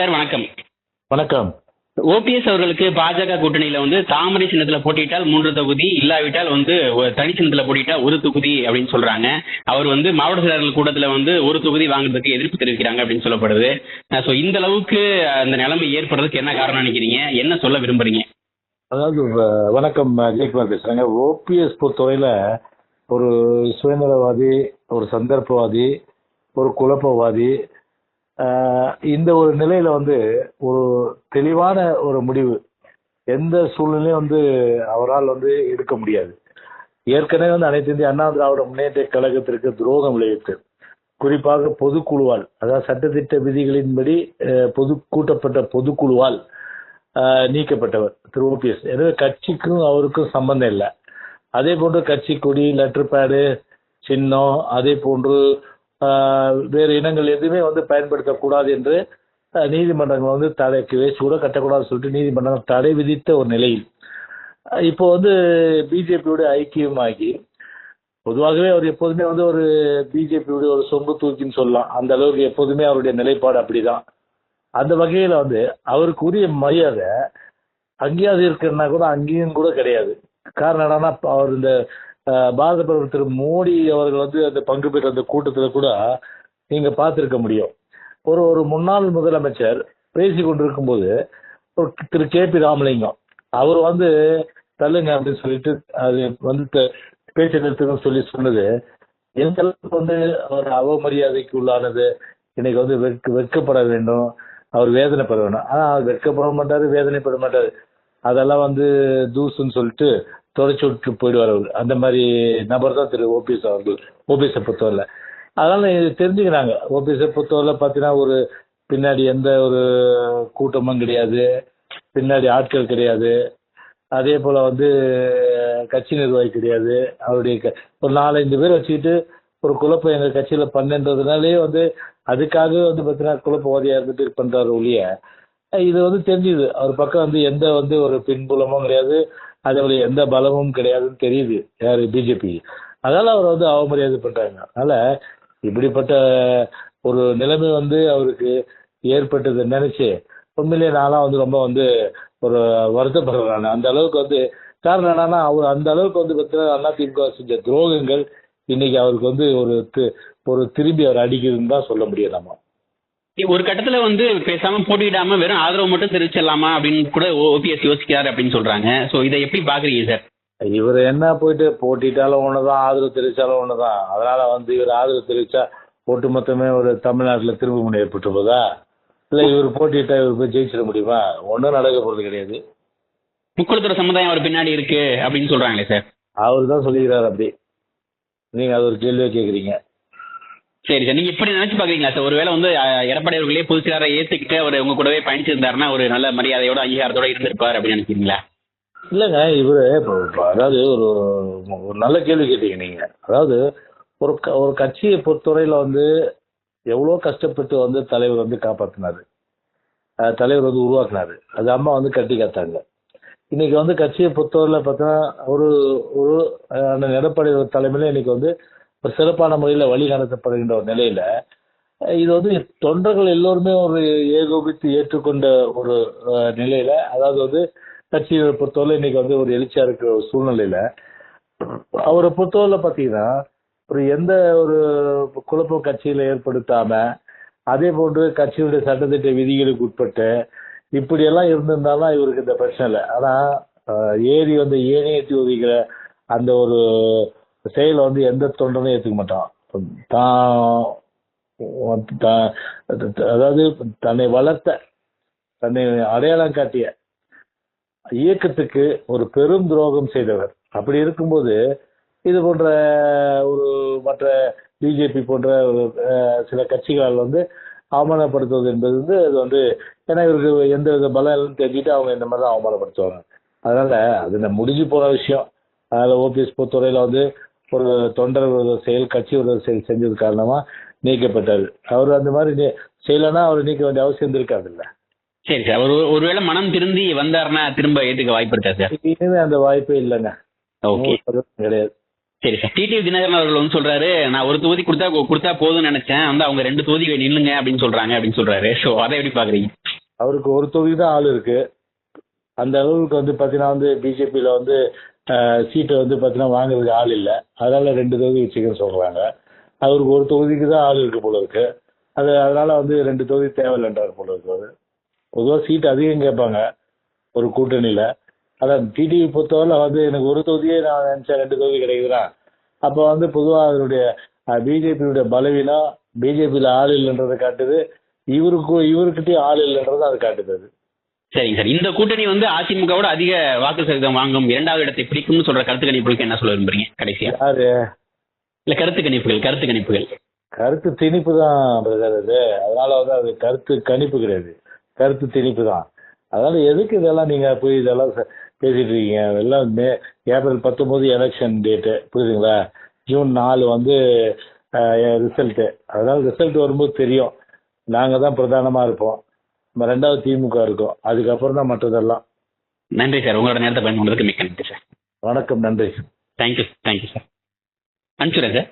Sir வணக்கம். வணக்கம். OPS அவர்களுக்கு பாஜக கூட்டணியில வந்து தாமரை சின்னத்துல போட்டியிட்டால் மூன்று தொகுதி இல்லாவிட்டால் வந்து தனி சின்னத்துல போட்டியிட்டா ஒரு தொகுதி அப்படின்னு சொல்றாங்க. அவர் வந்து மாவட்ட செயலாளர்கள் கூட்டத்துல வந்து ஒரு தொகுதி வாங்குறதுக்கு எதிர்ப்பு தெரிவிக்கிறாங்க அப்படின்னு சொல்லப்படுது. ஸோ இந்த அளவுக்கு அந்த நிலைமை ஏற்படுறதுக்கு என்ன காரணம் நினைக்கிறீங்க? என்ன சொல்ல விரும்புறீங்க? அதாவது வணக்கம் ஜெயக்குமார் பேசுறேங்க. ஓபிஎஸ் பொறுத்தவரையில ஒரு சுயநலவாதி ஒரு சந்தர்ப்பவாதி ஒரு குழப்பவாதி இந்த ஒரு நிலையில வந்து ஒரு தெளிவான ஒரு முடிவு. எந்த சூழ்நிலையும் வந்து அவரால் வந்து எடுக்க முடியாது. ஏற்கனவே வந்து அனைத்து இந்திய அண்ணா திராவிட முன்னேற்ற கழகத்திற்கு துரோகம் விளைவித்து குறிப்பாக பொதுக்குழுவால் அதாவது சட்டத்திட்ட விதிகளின்படி பொது கூட்டப்பட்ட பொதுக்குழுவால் ஆஹ், நீக்கப்பட்டவர் திரு ஓபிஎஸ் எனவே கட்சிக்கும் அவருக்கும் சம்பந்தம் இல்லை. அதே போன்று கட்சி கொடி லெட்டர் பேடு சின்னம் அதே போன்று வேறு இனங்கள் எதுவுமே வந்து பயன்படுத்தக்கூடாது என்று நீதிமன்றங்கள் வந்து தடைக்கு வேஸ்ட் கூட கட்டக்கூடாதுன்னு சொல்லிட்டு நீதிமன்றங்கள் தடை விதித்த ஒரு நிலையில். இப்போ வந்து பிஜேபியோட ஐக்கியமாகி பொதுவாகவே அவர் எப்போதுமே வந்து ஒரு பிஜேபியோட ஒரு சொம்பு தூக்கின்னு சொல்லலாம். அந்த அளவுக்கு எப்போதுமே அவருடைய நிலைப்பாடு அப்படிதான். அந்த வகையில வந்து அவருக்கு உரிய மரியாதை அங்கேயாவது இருக்குன்னா கூட அங்கேயும் கூட கிடையாது. காரணம் என்னன்னா அவர் இந்த பாரத பிரதமர் திரு மோடி அவர்கள் வந்து அந்த பங்கு பெற்ற அந்த கூட்டத்தில் கூட நீங்க பார்த்திருக்க முடியும். ஒரு ஒரு முன்னாள் முதலமைச்சர் பேசி கொண்டிருக்கும் போது திரு கே பி ராமலிங்கம் அவர் வந்து தள்ளுங்க அப்படின்னு சொல்லிட்டு அது வந்து த- பேச்சு நிறுத்துங்கன்னு சொல்லி சொன்னது எந்த அளவுக்கு வந்து அவர் அவமரியாதைக்கு உள்ளானது இன்னைக்கு வந்து வெட்க வெட்கப்பட வேண்டும் அவர் வேதனைப்பட வேண்டும் ஆனா அவர் வெட்கப்பட மாட்டாரு வேதனைப்பட மாட்டாரு. அதெல்லாம் வந்து தூசுன்னு சொல்லிட்டு தொடச்சி விட்டு போயிடுவார் அவர். அந்த மாதிரி நபர் தான் திரு ஓபிஎஸ் அவர்கள். ஓபிஎஸை பொறுத்தவரை அதனால இது தெரிஞ்சுக்கிறாங்க. ஓபிஎஸை பொறுத்தவரை பார்த்தீங்கன்னா ஒரு பின்னாடி எந்த ஒரு கூட்டமும் கிடையாது. பின்னாடி ஆட்கள் கிடையாது. அதே போல வந்து கட்சி நிர்வாகி கிடையாது. அவருடைய க- ஒரு நாலஞ்சு பேர் வச்சுக்கிட்டு ஒரு குழப்பம் எங்க கட்சியில பண்ணுன்றதுனாலே வந்து அதுக்காக வந்து பார்த்தீங்கன்னா குழப்பவாதியா இருந்துட்டு பண்ணுறாரு ஒழிய இது வந்து தெரிஞ்சுது. அவர் பக்கம் வந்து எந்த வந்து ஒரு பின்புலமும் கிடையாது. அதோட எந்த பலமும் கிடையாதுன்னு தெரியுது. யாரு? பிஜேபி அதனால அவர் வந்து அவமரியாதை பண்றாங்க. அதனால இப்படிப்பட்ட ஒரு நிலைமை வந்து அவருக்கு ஏற்பட்டது நினைச்சு உண்மையிலேயே நான்லாம் வந்து ரொம்ப வந்து ஒரு வருத்தப்படுறேன் நான். அந்த அளவுக்கு வந்து காரணம் என்னன்னா அவர் அந்த அளவுக்கு வந்து பார்த்தீங்கன்னா அதிமுக செஞ்ச துரோகங்கள் இன்னைக்கு அவருக்கு வந்து ஒரு தி- ஒரு திரும்பி அவர் அடிக்குதுன்னு தான் சொல்ல முடியும் நம்ம. ஒரு கட்டத்துல வந்து பேசாம போட்டியிடாம வெறும் ஆதரவு மட்டும் தெரிவிச்சிடலாமா அப்படின்னு கூட ஓபிஎஸ் யோசிக்கிறாரு அப்படின்னு சொல்றாங்க. ஸோ இதை எப்படி பாக்குறீங்க சார்? இவர் என்ன போயிட்டு போட்டிட்டாலும் ஒண்ணுதான் ஆதரவு தெரிவிச்சாலும் ஒண்ணுதான். அதனால வந்து இவர் ஆதரவு தெரிவிச்சா ஒட்டுமொத்தமே ஒரு தமிழ்நாட்டுல திரும்ப முனை ஏற்பட்டு போதா? இல்ல இவர் போட்டிட்டா இவர் போய் ஜெயிச்சிட முடியுமா? ஒண்ணும் நடக்க போறது கிடையாது. முக்குளத்தூர் சமுதாயம் அவர் பின்னாடி இருக்கு அப்படின்னு சொல்றாங்களே சார்? அவர் தான் சொல்லிக்கிறார் அப்படி. நீங்க அது ஒரு கேள்வியே கேக்குறீங்க. சரி சார். நீங்க இப்படி நினைச்சு பாக்குறீங்களா சார்? ஒருவேளை வந்து அஹ், எடப்பாடி அவர்களே ஏத்துக்கிட்டு அவர் உங்க கூடவே பயணிச்சிருந்தாருன்னா ஒரு நல்ல மரியாதையோட அங்கீகாரத்தோட இருந்திருப்பார் அப்படின்னு நினைக்கிறீங்களா? இல்லைங்க இவரு அதாவது ஒரு ஒரு நல்ல கேள்வி கேட்டீங்க நீங்க. அதாவது ஒரு க- ஒரு கட்சியை பொறுத்தவரையில வந்து எவ்வளோ கஷ்டப்பட்டு வந்து தலைவர் வந்து காப்பாத்தினாரு. தலைவர் வந்து உருவாக்குனாரு. அது அம்மா வந்து கட்டி காத்தாங்க. இன்னைக்கு வந்து கட்சியை பொறுத்தவரையில பார்த்தீங்கன்னா ஒரு ஒரு அந்த அண்ணன் எடப்பாடி தலைமையில இன்னைக்கு வந்து ஒரு சிறப்பான முறையில் வழி நடத்தப்படுகின்ற ஒரு நிலையில இது வந்து தொண்டர்கள் எல்லோருமே ஒரு ஏகோபித்து ஏற்றுக்கொண்ட ஒரு நிலையில அதாவது வந்து கட்சியை பொறுத்தவரை இன்னைக்கு வந்து ஒரு எழுச்சியா இருக்கிற ஒரு சூழ்நிலையில அவரை பொறுத்தவரை பார்த்தீங்கன்னா ஒரு எந்த ஒரு குழப்பம் கட்சியில ஏற்படுத்தாம அதே போன்று கட்சியுடைய சட்டத்திட்ட விதிகளுக்கு உட்பட்டு இப்படியெல்லாம் இருந்திருந்தாலும் இவருக்கு இந்த பிரச்சனை இல்லை. ஆனா ஏறி வந்து ஏனையத்தி ஒதுக்கிற அந்த ஒரு செயலை வந்து எந்த தொண்டனும் ஏத்துக்க மாட்டான். தான் அதாவது தன்னை வளர்த்த தன்னை அடையாளம் காட்டிய இயக்கத்துக்கு ஒரு பெரும் துரோகம் செய்தவர். அப்படி இருக்கும்போது இது போன்ற ஒரு மற்ற பிஜேபி போன்ற ஒரு சில கட்சிகளால் வந்து அவமானப்படுத்துவது என்பது வந்து அது வந்து ஏன்னா இவருக்கு எந்த வித பலம் இல்லைன்னு தெரிஞ்சுட்டு அவங்க இந்த மாதிரி தான் அவமானப்படுத்துவாங்க. அதனால அது முடிஞ்சு போன விஷயம். அதனால ஓபிஎஸ் பொறுத்தவரையில வந்து ஒரு தொண்டர் விரோத செயல் கட்சி விரோத செயல் செஞ்சது காரணமா நீக்கப்பட்டாரு. அவர் அந்த மாதிரி செய்யலைன்னா அவர் நீக்க வேண்டிய அவசியம் இருந்திருக்காது இல்ல சரி. சார் ஒரு ஒருவேளை மனம் திருந்தி வந்தாருன்னா திரும்ப ஏத்துக்க வாய்ப்பு இருக்கா சார்? இனிமே அந்த வாய்ப்பே இல்லைங்க. ஓகே. கிடையாது. சரி சார். டிடிவி தினகரன் அவர்கள் வந்து சொல்றாரு நான் ஒரு தொகுதி கொடுத்தா கொடுத்தா போதும்னு நினைச்சேன். வந்து அவங்க ரெண்டு தொகுதி நில்லுங்க அப்படின்னு சொல்றாங்க அப்படின்னு சொல்றாரு. ஸோ அதை எப்படி பாக்குறீங்க? அவருக்கு ஒரு தொகுதி தான் ஆள் இருக்கு. அந்த அளவுக்கு வந்து பார்த்தீங்கன்னா வந்து பிஜேபியில் வந்து சீட்டை வந்து பார்த்தீங்கன்னா வாங்குறதுக்கு ஆள் இல்லை. அதனால ரெண்டு தொகுதி வச்சுக்கன்னு சொல்கிறாங்க அவருக்கு ஒரு தொகுதிக்கு தான் ஆள் இருக்கு போல இருக்கு. அது அதனால வந்து ரெண்டு தொகுதி தேவையில்லைன்றார் போல இருக்கு அவர். பொதுவாக சீட்டு அதிகம் கேட்பாங்க ஒரு கூட்டணியில். அதான் டிடிவி பொறுத்தவரை வந்து எனக்கு ஒரு தொகுதியே நான் நினச்சேன் ரெண்டு தொகுதி கிடைக்குதுன்னா. அப்போ வந்து பொதுவாக அதனுடைய பிஜேபியுடைய பலவீனம் பிஜேபியில் ஆள் இல்லைன்றதை காட்டுது. இவருக்கும் இவருக்கிட்டே ஆள் இல்லைன்றது அது காட்டுது அது. சரிங்க சார். இந்த கூட்டணி வந்து அதிமுகவோட அதிக வாக்கு சதவீதம் வாங்கும் இரண்டாவது இடத்தை பிடிக்கும்னு சொல்ற கருத்து கணிப்புகளுக்கு என்ன சொல்ல விரும்புறீங்க? கடைசியா. யாரு? இல்ல கருத்து கணிப்புகள் கருத்து கணிப்புகள். கருத்து திணிப்பு தான் பிரதர் அது அதனால வந்து அது கருத்து கணிப்பு கிடையாது. கருத்து திணிப்பு தான். அதனால எதுக்கு இதெல்லாம் நீங்க போய் இதெல்லாம் பேசிட்டு இருக்கீங்க? எல்லாம் மே ஏப்ரல் பத்தொன்பது எலெக்ஷன் டேட்டு புரியுதுங்களா? ஜூன் நாலு வந்து ரிசல்ட்டு அதனால ரிசல்ட் வரும்போது தெரியும். நாங்க தான் பிரதானமா இருப்போம். ரெண்டாவது திமுக இருக்கும். அதுக்கப்புறம் தான் மற்றதெல்லாம். நன்றி சார். உங்களோட நேரத்தை பயன்படுறதுக்கு மிக்க நன்றி சார். வணக்கம் நன்றி. Thank you thank you sir அனுப்பிச்சுறேன் sir.